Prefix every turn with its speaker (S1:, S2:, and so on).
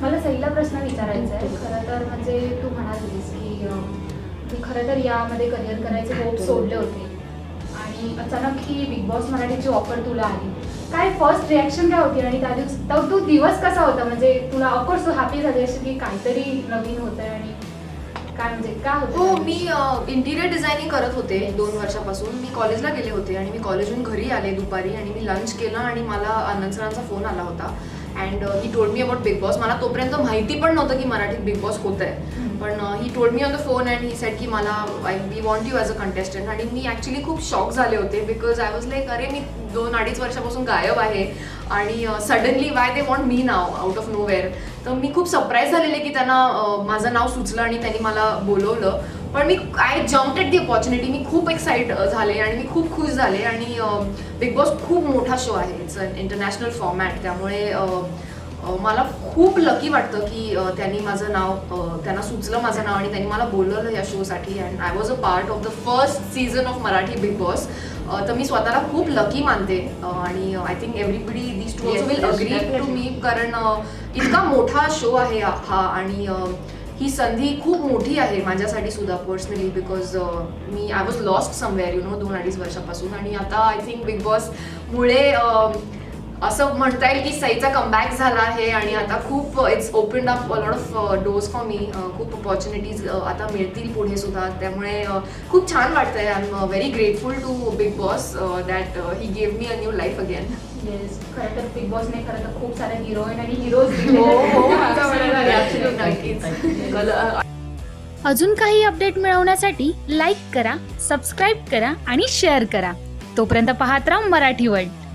S1: मला पहिला प्रश्न विचारायचा आहे. खरं तर म्हणजे तू म्हणालीस की तू खरं तर यामध्ये करिअर करायचे होप सोडले होते. आणि अचानक ही बिग बॉस मराठीची ऑफर तुला आली. काय फर्स्ट रिॲक्शन काय होती? आणि त्या दिवस तर तू दिवस कसा होता? म्हणजे तुला ऑफकोर्स तू हॅपी झाली अशी की काहीतरी नवीन होतंय आणि काय म्हणजे काय होतं?
S2: हो मी इंटिरियर डिझायनिंग करत होते दोन वर्षापासून. मी कॉलेजला गेले होते आणि मी कॉलेजहून घरी आले दुपारी आणि मी लंच केलं आणि मला आनंद सरांचा फोन आला होता. And he told me about Bigg Boss मला तोपर्यंत माहिती पण नव्हतं की मराठीत बिग बॉस होत आहे पण he told me on the phone and he said की मला I we want you as a contestant आणि मी ॲक्च्युली खूप शॉक झाले होते बिकॉज आय वॉज लाईक अरे मी दोन अडीच वर्षापासून गायब आहे. आणि suddenly why they want me now out of nowhere तर मी खूप सरप्राईज झालेले की त्यांना माझं नाव सुचलं आणि त्यांनी मला बोलवलं. पण मी I jump at the opportunity मी खूप एक्साइट झाले आणि मी खूप खुश झाले. आणि बिग बॉस खूप मोठा शो आहे. इट्स अन इंटरनॅशनल फॉर्मॅट त्यामुळे मला खूप लकी वाटतं की त्यांनी माझं नाव त्यांना सुचलं माझं नाव आणि त्यांनी मला बोलवलं या शोसाठी and I was a part of the first season of Marathi Bigg Boss तर मी स्वतःला खूप लकी मानते. आणि I think everybody this too will agree to. मी कारण इतका मोठा शो आहे हा. आणि ही संधी खूप मोठी आहे माझ्यासाठी सुद्धा personally because me I was lost somewhere you know दोन अडीच वर्षापासून. आणि आता आय थिंक बिग बॉसमुळे असं म्हणता येईल की सईचा कमबॅक झाला आहे आणि आता खूप it's open up lot of doors for me खूप अपॉर्च्युनिटीज आता मिळतील पुढे सुद्धा. त्यामुळे अं, खूप छान वाटतंय. I am very grateful to Bigg Boss that he gave me a new life again
S1: yes खरं तर बिग बॉसने खरं तर खूप सारे हिरोईन आणि हिरोज
S2: नक्कीच.
S3: कल-
S4: अजून काही अपडेट मिळवण्यासाठी लाईक करा सबस्क्राईब करा आणि शेअर करा. तोपर्यंत पाहत राहा मराठी वर्ल्ड